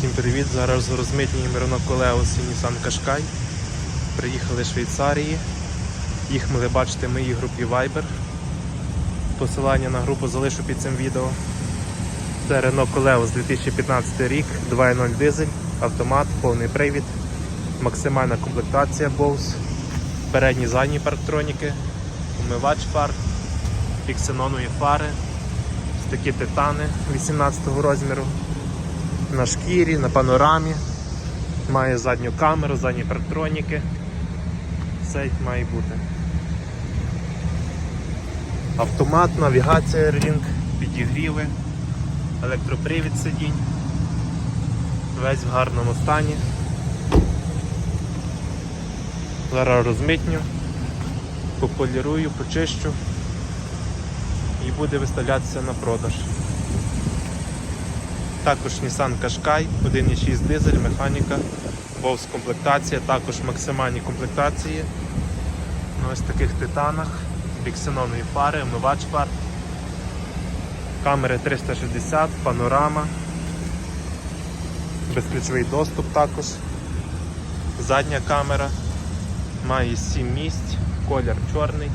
Всім привіт! Зараз розмитнюємо Колеос і Nissan Qashqai. Приїхали з Швейцарії. Їх могли бачити в моїй групі Viber. Посилання на групу залишу під цим відео. Це Renault Koleos 2015 рік, 2.0 дизель, автомат, повний привід, максимальна комплектація Bose, передні задні парктроніки, умивач фар, фіксенонові фари, такі титани 18 розміру на шкірі, на панорамі. Має задню камеру, задні парктроніки. Все має бути. Автомат, навігація Airlink, підігріви, електропривід сидінь. Весь в гарному стані. Зараз розмитню, пополірую, почищу і буде виставлятися на продаж. Також Nissan Qashqai, 1.6 дизель, механіка, Bose комплектація, також максимальні комплектації. На ось таких титанах, біксенонові фари, омивач фар, камери 360, панорама, безключовий доступ також, задня камера, має 7 місць, колір чорний.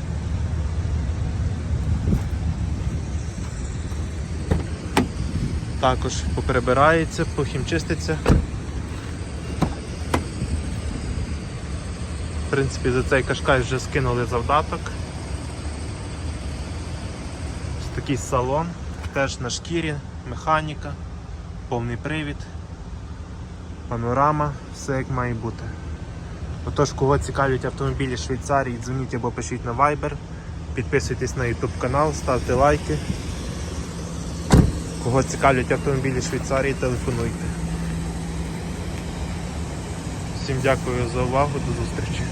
Також поприбирається, похімчиститься. В принципі, за цей кашкай вже скинули завдаток. Ось такий салон, теж на шкірі, механіка, повний привід, панорама, все як має бути. Отож, кого цікавлять автомобілі Швейцарії, дзвоніть або пишіть на Viber, підписуйтесь на YouTube канал, ставте лайки. Кого цікавлять автомобілі Швейцарії, телефонуйте. Всім дякую за увагу, до зустрічі.